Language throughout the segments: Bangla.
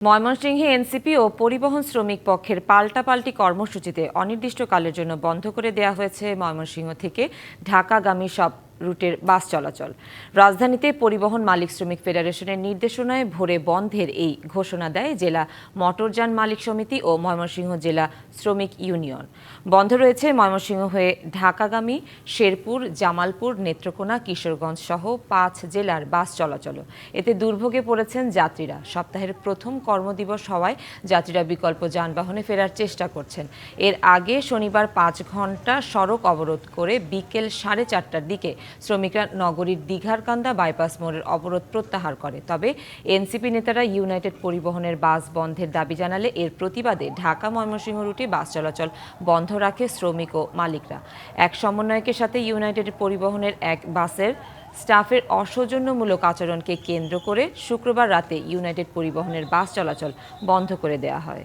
ময়মনসিংহে এনসিপি ও পরিবহন শ্রমিক পক্ষের পাল্টাপাল্টি কর্মসূচিতে অনির্দিষ্টকালের জন্য বন্ধ করে দেয়া হয়েছে ময়মনসিংহ থেকে ঢাকাগামী সব রুটের বাস চলাচল। রাজধানীতে পরিবহন মালিক শ্রমিক ফেডারেশনের নির্দেশনায় ভোরে বন্ধের এই ঘোষণা দেয় জেলা মোটরযান মালিক সমিতি ও ময়মনসিংহ জেলা শ্রমিক ইউনিয়ন। বন্ধ রয়েছে ময়মনসিংহ হয়ে ঢাকাগামী শেরপুর, জামালপুর, নেত্রকোনা, কিশোরগঞ্জ সহ পাঁচ জেলার বাস চলাচল এতে দুর্ভোগে পড়েছেন যাত্রীরা। সপ্তাহের প্রথম কর্মদিবস হওয়ায় যাত্রীরা বিকল্প যানবাহনে ফেরার চেষ্টা করছেন। এর আগে শনিবার পাঁচ ঘণ্টা সড়ক অবরোধ করে বিকেল সাড়ে চারটার দিকে শ্রমিকরা নগরীর দীঘার কান্দা বাইপাস মোড়ের অবরোধ প্রত্যাহার করে। তবে এনসিপি নেতারা ইউনাইটেড পরিবহনের বাস বন্ধের দাবি জানালে এর প্রতিবাদে ঢাকা ময়মনসিংহ রুটে বাস চলাচল বন্ধ রাখে শ্রমিক ও মালিকরা। এক সমন্বয়কের সাথে ইউনাইটেড পরিবহনের এক বাসের স্টাফের অসৌজন্যমূলক আচরণকে কেন্দ্র করে শুক্রবার রাতে ইউনাইটেড পরিবহনের বাস চলাচল বন্ধ করে দেওয়া হয়।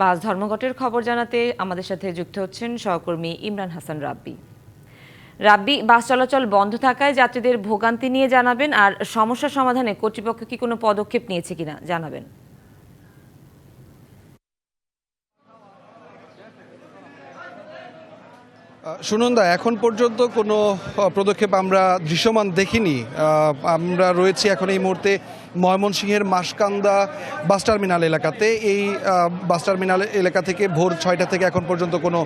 বাস ধর্মঘটের খবর জানাতে আমাদের সাথে যুক্ত হচ্ছেন সহকর্মী ইমরান হাসান রাব্বি। রাব্বি, বাস চলাচল বন্ধ থাকায় যাত্রীদের ভোগান্তি নিয়ে জানাবেন আর সমস্যা সমাধানে কর্তৃপক্ষ কি কোনো পদক্ষেপ নিয়েছে কিনা জানাবেন। সুনন্দা এখন পর্যন্ত কোনো পদক্ষেপ আমরা দৃশ্যমান দেখিনি। আমরা রয়েছি এখন এই মুহূর্তে ময়মনসিংহের মাসকান্দা বাস টার্মিনাল এলাকাতে। এই বাস টার্মিনাল এলাকা থেকে ভোর ছয়টা থেকে এখন পর্যন্ত কোনো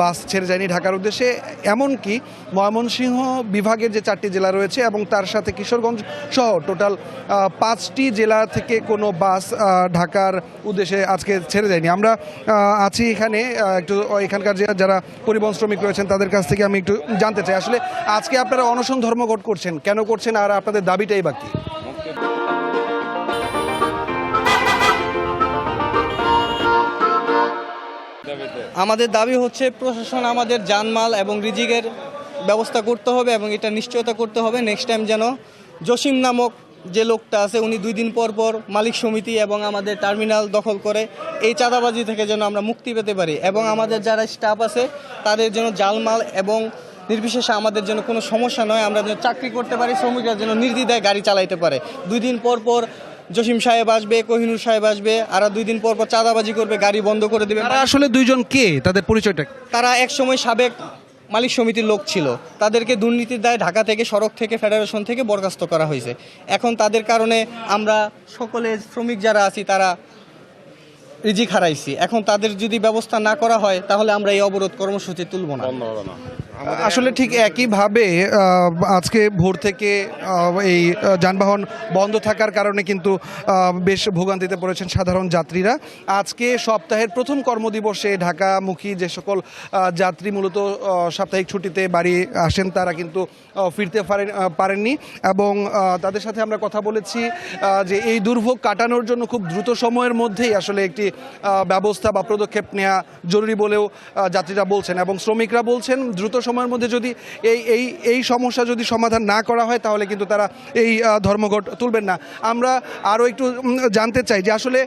বাস ছেড়ে যায়নি ঢাকার উদ্দেশ্যে। এমনকি ময়মনসিংহ বিভাগের যে চারটি জেলা রয়েছে এবং তার সাথে কিশোরগঞ্জ সহ টোটাল পাঁচটি জেলা থেকে কোনো বাস ঢাকার উদ্দেশ্যে আজকে ছেড়ে যায়নি। আমরা আছি এখানে একটু এখানকার যে যারা পরিবহন শ্রমিক রয়েছেন তাদের কাছ থেকে আমি একটু জানতে চাই। আসলে আজকে আপনারা অনশন ধর্মঘট করছেন, কেন করছেন আর আপনাদের দাবিটাই বাকি আমাদের দাবি হচ্ছে প্রশাসন আমাদের জানমাল এবং রিজিকের ব্যবস্থা করতে হবে এবং এটা নিশ্চয়তা করতে হবে। নেক্সট টাইম যেন জসিম নামক যে লোকটা আছে, উনি দুই দিন পর পর মালিক সমিতি এবং আমাদের টার্মিনাল দখল করে এই চাঁদাবাজি থেকে যেন আমরা মুক্তি পেতে পারি এবং আমাদের যারা স্টাফ আছে, তাদের জন্য জালমাল এবং নির্বিশেষে আমাদের জন্য কোনো সমস্যা নয়, আমরা যেন চাকরি করতে পারি, শ্রমিকরা যেন নির্দ্বিধায় গাড়ি চালাইতে পারে। দুই দিন পর পর জসিম সাহেব আসবে কোহিনুর সাহেব আসবে আর দুই দিন পর পর চাঁদাবাজি করবে গাড়ি বন্ধ করে দেবে। তারা আসলে দুইজন কে? তাদের পরিচয়টা? তারা একসময় সাবেক মালিক সমিতির লোক ছিল। তাদেরকে দুর্নীতির দায় ঢাকা থেকে সড়ক থেকে ফেডারেশন থেকে বরখাস্ত করা হয়েছে। এখন তাদের কারণে আমরা সকলে শ্রমিক যারা আছি তারা রিজিক হারাইছি। এখন তাদের যদি ব্যবস্থা না করা হয় তাহলে আমরা এই অবরোধ কর্মসূচি তুলব না। আসলে ঠিক একইভাবে আজকে ভোর থেকে এই যানবাহন বন্ধ থাকার কারণে কিন্তু বেশ ভোগান্তিতে পড়েছেন সাধারণ যাত্রীরা। আজকে সপ্তাহের প্রথম কর্মদিবসে ঢাকামুখী যে সকল যাত্রী মূলত সাপ্তাহিক ছুটিতে বাড়ি আসেন তারা কিন্তু ফিরতে পারেন পারেননি। এবং তাদের সাথে আমরা কথা বলেছি যে এই দুর্ভোগ কাটানোর জন্য খুব দ্রুত সময়ের মধ্যেই আসলে একটি ব্যবস্থা বা পদক্ষেপ নেওয়া জরুরি বলেও যাত্রীরা বলছেন এবং শ্রমিকরা বলছেন দ্রুত সময়ের মধ্যে যদি এই এই এই সমস্যা যদি সমাধান না করা হয়, তাহলে কিন্তু তারা এই ধর্মঘট তুলবেন না। আমরা আরও একটু জানতে চাই যে আসলে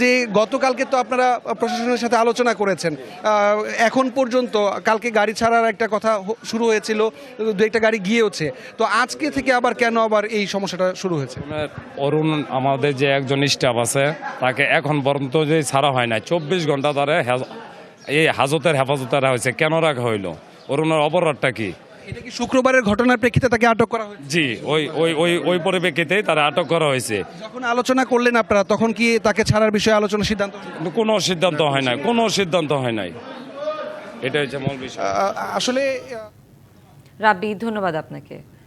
যে গতকালকে তো আপনারা প্রশাসনের সাথে আলোচনা করেছেন এখন পর্যন্ত কালকে গাড়ি ছাড়ার একটা কথা শুরু হয়েছিল, দু একটা গাড়ি গিয়েওছে। তো আজকে থেকে আবার কেন আবার এই সমস্যাটা শুরু হয়েছে? অরুণ আমাদের যে একজন স্টাফ আছে, তাকে এখন পর্যন্ত যে ছাড়া হয় না চব্বিশ ঘণ্টা ধরে এই হাজতের হেফাজতে রাখা হয়েছে। কেন রাখা হইল? অরুণের অপরাধটা কি? এটা কি শুক্রবারের ঘটনার প্রেক্ষিতে তাকে আটক করা হয়েছে? জি ওই ওই ওই ওই পরিপ্রেক্ষিতে তারা আটক করা হয়েছে। যখন আলোচনা করলেন আপনারা তখন কি তাকে ছাড়ার বিষয়ে আলোচনা সিদ্ধান্ত কোনো সিদ্ধান্ত হয় নাই কোনো সিদ্ধান্ত হয় নাই। এটা হচ্ছে মূল বিষয়। আসলে রাব্বি ধন্যবাদ আপনাকে।